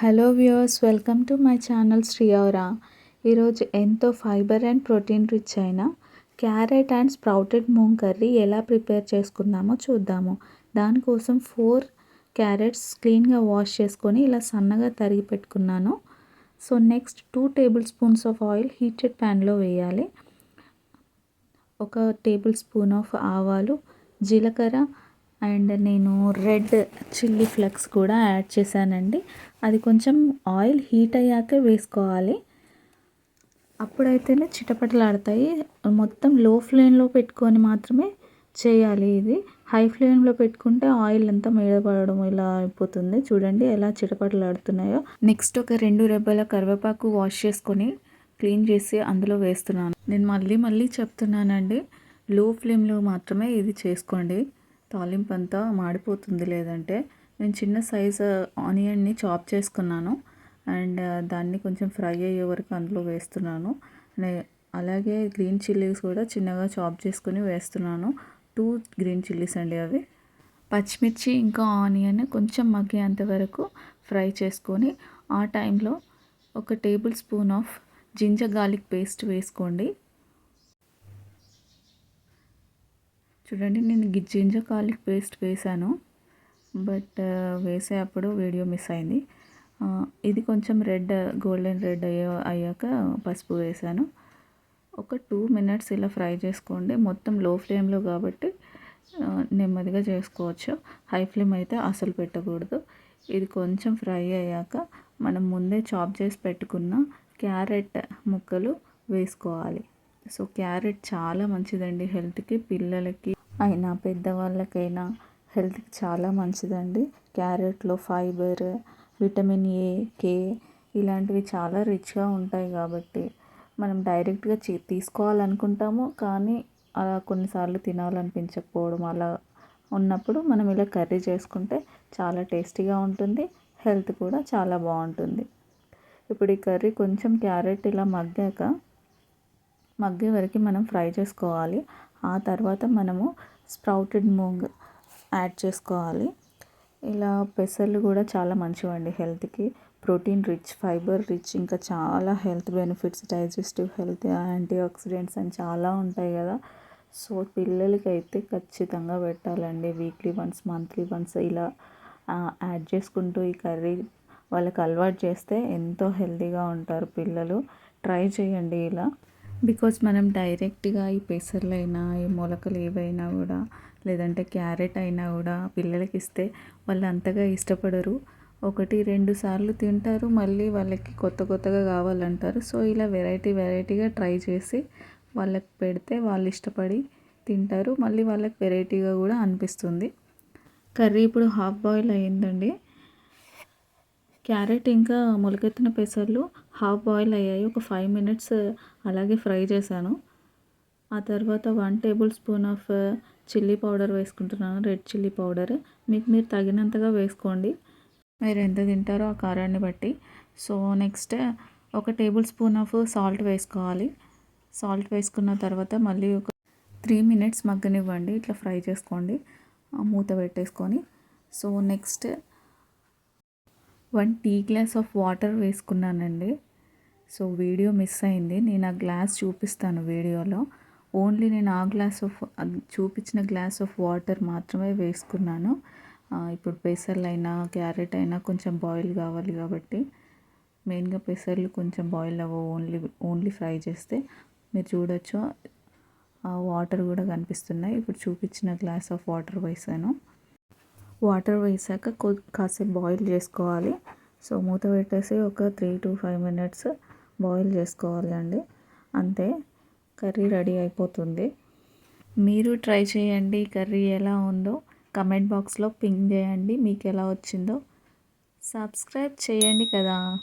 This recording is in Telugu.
Hello viewers welcome to my channel శ్రీయవరా ఈరోజు ఎంతో ఫైబర్ అండ్ ప్రోటీన్ రిచ్ అయిన carrot and sprouted moong curry ఎలా ప్రిపేర్ చేసుకుందామో చూద్దాము. దానికోసం ఫోర్ క్యారెట్స్ క్లీన్గా వాష్ చేసుకొని ఇలా సన్నగా తరిగి పెట్టుకున్నాను. So next two tablespoons of oil heated ప్యాన్లో వేయాలి. ఒక టేబుల్ స్పూన్ ఆఫ్ ఆవాలు జీలకర్ర అండ్ నేను రెడ్ చిల్లీ ఫ్లెక్స్ కూడా యాడ్ చేశానండి. అది కొంచెం ఆయిల్ హీట్ అయ్యాకే వేసుకోవాలి. అప్పుడైతేనే చిటపటలాడతాయి. మొత్తం లో ఫ్లేమ్లో పెట్టుకొని మాత్రమే చేయాలి ఇది. హై ఫ్లేమ్లో పెట్టుకుంటే ఆయిల్ అంతా మేడపడడం ఇలా అయిపోతుంది. చూడండి ఎలా చిటపటలాడుతున్నాయో. నెక్స్ట్ ఒక రెండు రెబ్బల కరివేపాకు వాష్ చేసుకొని క్లీన్ చేసి అందులో వేస్తున్నాను. నేను మళ్ళీ మళ్ళీ చెప్తున్నానండి లో ఫ్లేమ్లో మాత్రమే ఇది చేసుకోండి. తాలింపు అంతా మాడిపోతుంది లేదంటే నేను చిన్న సైజు ఆనియన్ని చాప్ చేసుకున్నాను. అండ్ దాన్ని కొంచెం ఫ్రై అయ్యే వరకు అందులో వేస్తున్నాను. అలాగే గ్రీన్ చిల్లీస్ కూడా చిన్నగా చాప్ చేసుకుని వేస్తున్నాను. టూ గ్రీన్ చిల్లీస్ అండి అవి. పచ్చిమిర్చి ఇంకా ఆనియన్ కొంచెం మగ్గేంత వరకు ఫ్రై చేసుకొని ఆ టైంలో ఒక tablespoon of ginger garlic paste వేసుకోండి. చూడండి నేను జింజర్ గార్లిక్ పేస్ట్ వేసాను. బట్ వేసే అప్పుడు వీడియో మిస్ అయింది. ఇది కొంచెం రెడ్ గోల్డెన్ రెడ్ అయ్యో అయ్యాక పసుపు వేసాను. ఒక టూ మినిట్స్ ఇలా ఫ్రై చేసుకోండి. మొత్తం లో ఫ్లేమ్లో కాబట్టి నెమ్మదిగా చేసుకోవచ్చు. హై ఫ్లేమ్ అయితే అసలు పెట్టకూడదు. ఇది కొంచెం ఫ్రై అయ్యాక మనం ముందే చాప్ చేసి పెట్టుకున్న క్యారెట్ ముక్కలు వేసుకోవాలి. సో క్యారెట్ చాలా మంచిదండి హెల్త్కి పిల్లలకి. అయినా పెద్దవాళ్ళకైనా హెల్త్కి చాలా మంచిదండి. క్యారెట్లో ఫైబర్ విటమిన్ ఏ కే ఇలాంటివి చాలా రిచ్గా ఉంటాయి కాబట్టి మనం డైరెక్ట్గా తీసుకోవాలనుకుంటాము. కానీ అలా కొన్నిసార్లు తినాలనిపించకపోవడం అలా ఉన్నప్పుడు మనం ఇలా కర్రీ చేసుకుంటే చాలా టేస్టీగా ఉంటుంది. హెల్త్ కూడా చాలా బాగుంటుంది. ఇప్పుడు ఈ కర్రీ కొంచెం క్యారెట్ ఇలా మగ్గాక మగ్గే వరకు మనం ఫ్రై చేసుకోవాలి. ఆ తర్వాత మనము స్ప్రౌటెడ్ మూంగ్ యాడ్ చేసుకోవాలి. ఇలా పెసర్లు కూడా చాలా మంచివండి హెల్త్కి. ప్రోటీన్ రిచ్ ఫైబర్ రిచ్ ఇంకా చాలా health benefits digestive health antioxidants అని చాలా ఉంటాయి కదా. సో పిల్లలకి అయితే ఖచ్చితంగా పెట్టాలండి. వీక్లీ వన్స్ మంత్లీ వన్స్ ఇలా యాడ్ చేసుకుంటూ ఈ కర్రీ వాళ్ళకి అలవాటు చేస్తే ఎంతో హెల్తీగా ఉంటారు పిల్లలు. ట్రై చేయండి ఇలా. బికాస్ మనం డైరెక్ట్గా ఈ పెసర్లైనా ఈ మొలకలు ఏవైనా కూడా లేదంటే క్యారెట్ అయినా కూడా పిల్లలకి ఇస్తే వాళ్ళు అంతగా ఇష్టపడరు. ఒకటి రెండు సార్లు తింటారు మళ్ళీ వాళ్ళకి కొత్త కొత్తగా కావాలంటారు. సో ఇలా వెరైటీ వెరైటీగా ట్రై చేసి వాళ్ళకి పెడితే వాళ్ళు ఇష్టపడి తింటారు. మళ్ళీ వాళ్ళకి వెరైటీగా కూడా అనిపిస్తుంది. కర్రీ ఇప్పుడు హాఫ్ బాయిల్ అయ్యిందండి. క్యారెట్ ఇంకా మొలకెత్తిన పెసర్లు హాఫ్ బాయిల్ అయ్యాయి. ఒక ఫైవ్ మినిట్స్ అలాగే ఫ్రై చేశాను. ఆ తర్వాత one tablespoon of chilli powder వేసుకుంటున్నాను. Red chilli powder. మీకు మీరు తగినంతగా వేసుకోండి. మీరు ఎంత తింటారో ఆ కారాన్ని బట్టి. సో నెక్స్ట్ ఒక టేబుల్ స్పూన్ ఆఫ్ సాల్ట్ వేసుకోవాలి. సాల్ట్ వేసుకున్న తర్వాత మళ్ళీ ఒక త్రీ మినిట్స్ మగ్గనివ్వండి. ఇట్లా ఫ్రై చేసుకోండి. మూత పెట్టేసుకొని. So next one tea glass of water వేసుకున్నానండి. సో వీడియో మిస్ అయింది. నేను ఆ గ్లాస్ చూపిస్తాను వీడియోలో. ఓన్లీ నేను ఆ గ్లాస్ ఆఫ్ చూపించిన గ్లాస్ ఆఫ్ వాటర్ మాత్రమే వేసుకున్నాను. ఇప్పుడు పెసర్లు అయినా క్యారెట్ అయినా కొంచెం బాయిల్ కావాలి కాబట్టి. మెయిన్గా పెసర్లు కొంచెం బాయిల్ అవ్వ ఓన్లీ ఓన్లీ ఫ్రై చేస్తే మీరు చూడొచ్చు. ఆ వాటర్ కూడా కనిపిస్తున్నాయి. ఇప్పుడు చూపించిన గ్లాస్ ఆఫ్ వాటర్ వేసాను. వాటర్ వేసాక కాసేపు బాయిల్ చేసుకోవాలి. సో మూత పెట్టేసి ఒక three to five minutes boil చేసుకోవాలి అండి. అంతే కర్రీ రెడీ అయిపోతుంది. మీరు ట్రై చేయండి కర్రీ ఎలా ఉందో. కమెంట్ బాక్స్లో పింక్ చేయండి మీకు ఎలా వచ్చిందో. సబ్స్క్రైబ్ చేయండి కదా.